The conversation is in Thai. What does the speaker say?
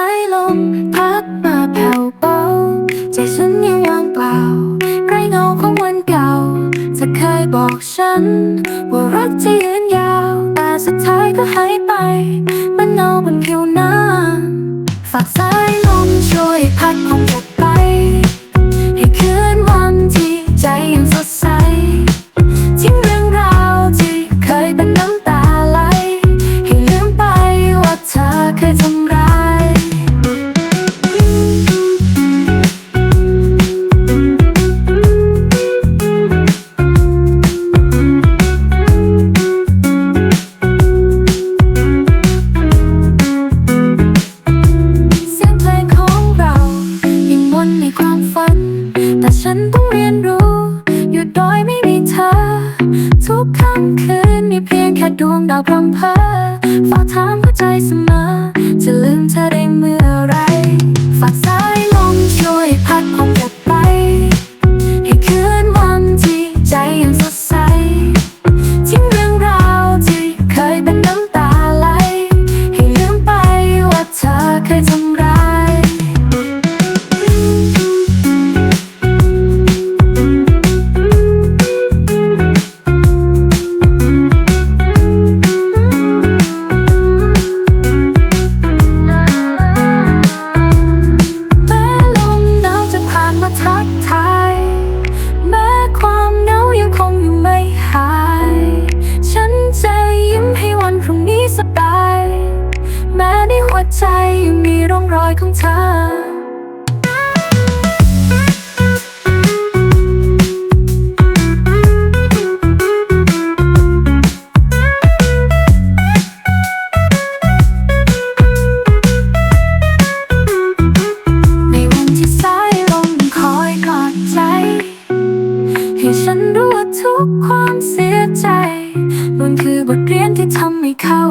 ายลมพัดมาแผ่วเบาใจฉันยังว่างเปล่าไรเงาของวันเก่าจะเคยบอกฉัน ว่ารักที่ยืนยาว แต่สุดท้ายก็หายไป มันเงาบนผิวน้ำฝากสาย ทุกค่ำคืนมีเพียงแค่ดวงดาวพรำเพอ ในวใจยังมีร่องรอยของเธอในที่สายลมคอยกอดใจให้ฉันรู้ว่าทุกความเสียใจมันคือบทเรียนที่ทำให้เขา